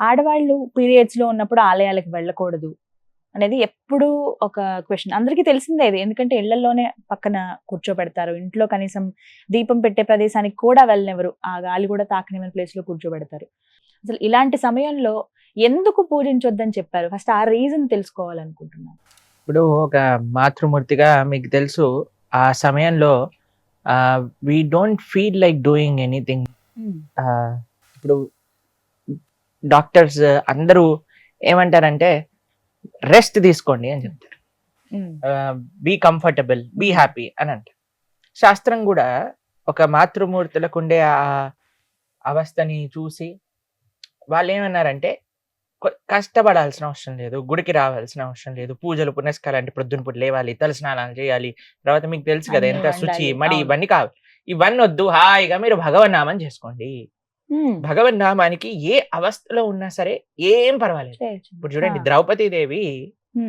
ఆడవాళ్ళు పీరియడ్స్లో ఉన్నప్పుడు ఆలయాలకు వెళ్ళకూడదు అనేది ఎప్పుడు ఒక క్వశ్చన్. అందరికీ తెలిసిందే ఇది. ఎందుకంటే ఇళ్ళలోనే పక్కన కూర్చోబెడతారు. ఇంట్లో కనీసం దీపం పెట్టే ప్రదేశానికి కూడా వెళ్ళనివ్వరు. ఆ గాలి కూడా తాకనివ్వని ప్లేస్లో కూర్చోబెడతారు. అసలు ఇలాంటి సమయంలో ఎందుకు పూజించొద్దని చెప్పారు? ఫస్ట్ ఆ రీజన్ తెలుసుకోవాలనుకుంటున్నాను. ఇప్పుడు ఒక మాతృమూర్తిగా మీకు తెలుసు ఆ సమయంలో we don't feel like doing anything ఇప్పుడు డాక్టర్స్ అందరూ ఏమంటారంటే రెస్ట్ తీసుకోండి అని చెప్తారు. బీ కంఫర్టబుల్ బీ హ్యాపీ అని అంటారు. శాస్త్రం కూడా ఒక మాతృమూర్తులకు ఉండే ఆ అవస్థని చూసి వాళ్ళు ఏమన్నారంటే కష్టపడాల్సిన అవసరం లేదు గుడికి రావాల్సిన అవసరం లేదు పూజలు పునస్కారాలు అంటే ప్రొద్దున పూట లేవాలి తల స్నానాలు చేయాలి తర్వాత మీకు తెలుసు కదా ఎంత శుచి మడి. ఇవన్నీ కావాలి. ఇవన్నీ వద్దు హాయిగా మీరు భగవన్నామం చేసుకోండి. భగవన్నామానికి ఏ అవస్థలో ఉన్నా సరే ఏం పర్వాలేదు. ఇప్పుడు చూడండి ద్రౌపది దేవి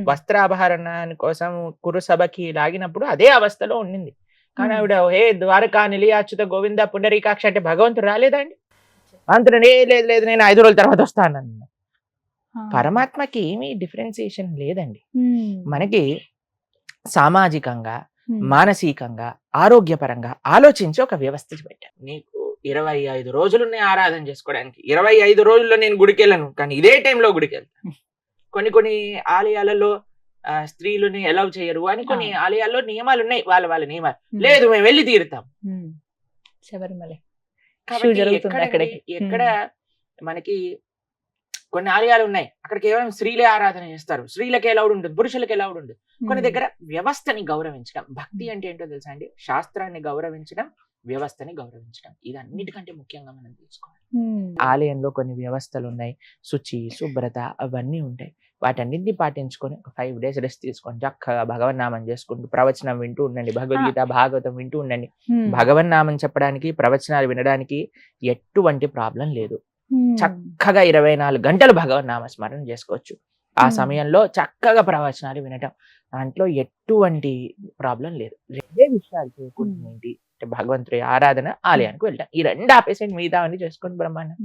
వస్త్రాభరణాని కోసం కురు సభకి లాగినప్పుడు అదే అవస్థలో ఉండింది. కానీ. ఆవిడ హే ద్వారకా నిలియాచ్యుత గోవింద పుండరీకాక్ష అంటే భగవంతుడు రాలేదా అండి? అంతలో "ఏ, లేదు లేదు నేను ఐదు రోజుల తర్వాత వస్తాను పరమాత్మకి ఏమీ డిఫరెన్సియేషన్ లేదండి. మనకి సామాజికంగా మానసికంగా ఆరోగ్యపరంగా ఆలోచించి ఒక వ్యవస్థ పెట్టాను నీకు ఇరవై ఐదు రోజులున్నాయి ఆరాధన చేసుకోవడానికి. ఇరవై ఐదు రోజుల్లో నేను గుడికి వెళ్ళను కానీ ఇదే టైంలో గుడికి వెళ్తాను కొన్ని కొన్ని ఆలయాలలో స్త్రీలని ఎలవ్ చేయరు. అని కొన్ని ఆలయాల్లో నియమాలు ఉన్నాయి వాళ్ళ వాళ్ళ నియమాలు. లేదు మేము వెళ్ళి తీరుతాం. శబరిమల. ఎక్కడ మనకి కొన్ని ఆలయాలు ఉన్నాయి అక్కడ కేవలం స్త్రీలే ఆరాధన చేస్తారు. స్త్రీలకి ఎలా ఉంటుంది పురుషులకి ఎలా ఉంటుంది. కొన్ని దగ్గర వ్యవస్థని గౌరవించడం. భక్తి అంటే ఏంటో తెలుసా అండి? శాస్త్రాన్ని గౌరవించడం వ్యవస్థని గౌరవించడం. ఇది అన్నిటికంటే ముఖ్యంగా మనం తీసుకోవాలి ఆలయంలో కొన్ని వ్యవస్థలు ఉన్నాయి శుచి శుభ్రత అవన్నీ ఉంటాయి. వాటన్నింటిని పాటించుకొని ఒక ఫైవ్ డేస్ రెస్ట్ తీసుకొని చక్కగా భగవన్నామం చేసుకుంటూ ప్రవచనం వింటూ ఉండండి. భగవద్గీత భాగవతం వింటూ ఉండండి. భగవన్నామం చెప్పడానికి ప్రవచనాలు వినడానికి ఎటువంటి ప్రాబ్లం లేదు. చక్కగా ఇరవై నాలుగు గంటలు భగవన్నామ స్మరణ చేసుకోవచ్చు. ఆ. సమయంలో చక్కగా ప్రవచనాలు వినటం. దాంట్లో ఎటువంటి ప్రాబ్లం లేదు. రెండే విషయాలు చేయకూడదు Hmm. ఏంటి అంటే భగవంతుడి ఆరాధన ఆలయానికి వెళ్ళటం ఈ రెండు ఆపేసండి మిగతా అన్ని చేసుకోండి బ్రహ్మాండం